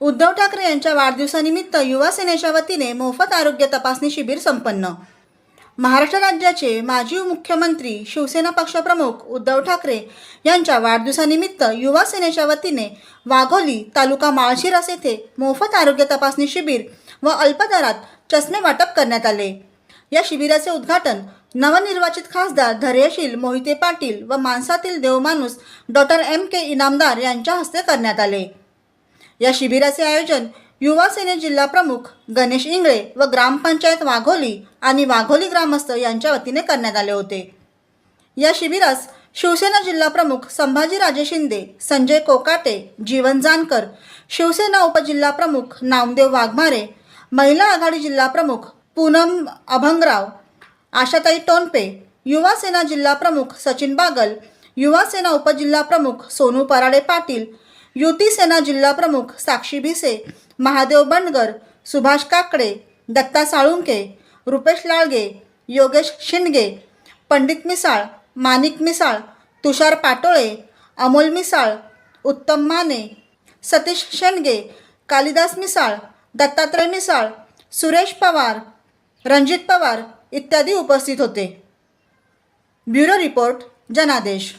उद्धव ठाकरे यांच्या वाढदिवसानिमित्त युवा सेनेच्या वतीने मोफत आरोग्य तपासणी शिबिर संपन्न. महाराष्ट्र राज्याचे माजी मुख्यमंत्री शिवसेना पक्षप्रमुख उद्धव ठाकरे यांच्या वाढदिवसानिमित्त युवा सेनेच्या वतीने वाघोली तालुका माळशिरस येथे मोफत आरोग्य तपासणी शिबिर व अल्पदरात चष्मे वाटप करण्यात आले. या शिबिराचे उद्घाटन नवनिर्वाचित खासदार धैर्यशील मोहिते पाटील व माणसातील देवमाणूस डॉक्टर एम के इनामदार यांच्या हस्ते करण्यात आले. या शिबिराचे आयोजन युवा सेने जिल्हाप्रमुख गणेश इंगळे व ग्रामपंचायत वाघोली आणि वाघोली ग्रामस्थ यांच्या वतीने करण्यात आले होते. या शिबिरास शिवसेना जिल्हाप्रमुख संभाजीराजे शिंदे संजय कोकाटे जीवन जानकर शिवसेना उपजिल्हाप्रमुख नामदेव वाघमारे महिला आघाडी जिल्हाप्रमुख पूनम अभंगराव आशाताई टोनपे युवा सेना जिल्हाप्रमुख सचिन बागल युवा सेना उपजिल्हा प्रमुख सोनू पराडे पाटील युती सेना जिल्हाप्रमुख साक्षी भिसे महादेव बंडगर सुभाष काकडे दत्ता साळुंके रुपेश लाळगे योगेश शिंदगे पंडित मिसाळ मानिक मिसाळ तुषार पाटोळे अमोल मिसाळ उत्तम माने सतीश शेंडगे कालिदास मिसाळ दत्तात्रय मिसाळ सुरेश पवार रणजित पवार इत्यादी उपस्थित होते. ब्युरो रिपोर्ट जनादेश.